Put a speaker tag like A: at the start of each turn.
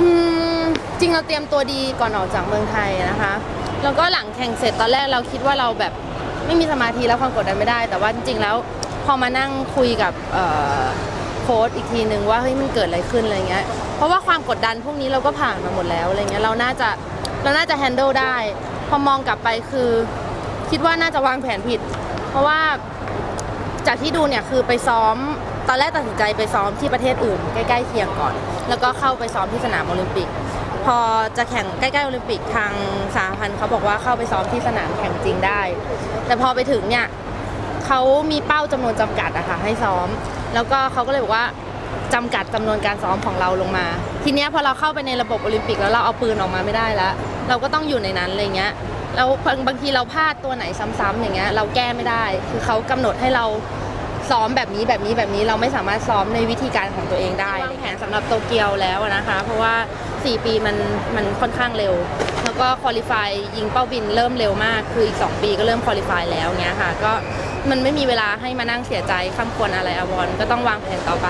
A: อืมจริงเราเตรียมตัวดีก่อนออกจากเมืองไทยนะคะ แล้วก็หลังแข่งเสร็จตอนแรกเราคิดว่าเราแบบไม่มีสมาธิแล้วความกดดันไม่ได้ แต่ว่าจริงๆแล้วพอมานั่งคุยกับโค้ชอีกทีนึงว่าเฮ้ยมันเกิดอะไรขึ้นอะไรเงี้ย เพราะว่าความกดดันพวกนี้เราก็ผ่านมาหมดแล้วอะไรเงี้ยเราน่าจะเราน่าจะ handle ได้ พอมองกลับไปคือ คิดว่าน่าจะวางแผนผิด เพราะว่าจากที่ดูเนี่ยคือไปซ้อม ตอนแรกตัดสินใจไปซ้อมที่ประเทศอื่น ใกล้ๆเคียงก่อน แล้วก็เข้าไปซ้อมที่สนามโอลิมปิก พอจะแข่งใกล้ๆโอลิมปิกทางสาพันธ์เขาบอกว่าเข้าไปซ้อมที่สนามแข่งจริงได้ แต่พอไปถึงเนี่ยเขามีเป้าจำนวนจำกัดอะค่ะให้ซ้อม แล้วก็เขาก็เลยบอกว่าจำกัดจำนวนการซ้อมของเราลงมา ทีเนี้ยพอเราเข้าไปในระบบโอลิมปิกแล้วเราเอาปืนออกมาไม่ได้แล้ว เราก็ต้องอยู่ในนั้นอะไรเงี้ยแล้วบางบางทีเราพลาดตัวไหนซ้ำๆอย่างเงี้ยเราแก้ไม่ได้ คือเขากำหนดให้เรา ซ้อมแบบนี้แบบนี้แบบนี้เราไม่สามารถซ้อมในวิธีการของตัวเองได้วางแผนสำหรับโตเกียวแล้วนะคะ เพราะว่า 4 ปีมันมันค่อนข้างเร็ว แล้วก็คุริฟายยิงเป้าบินเริ่มเร็วมาก คืออีก 2 ปีก็เริ่มคุริฟายแล้วเงี้ยค่ะ ก็มันไม่มีเวลาให้มานั่งเสียใจข้ามควรอะไรอวรก็ต้องวางแผนต่อไป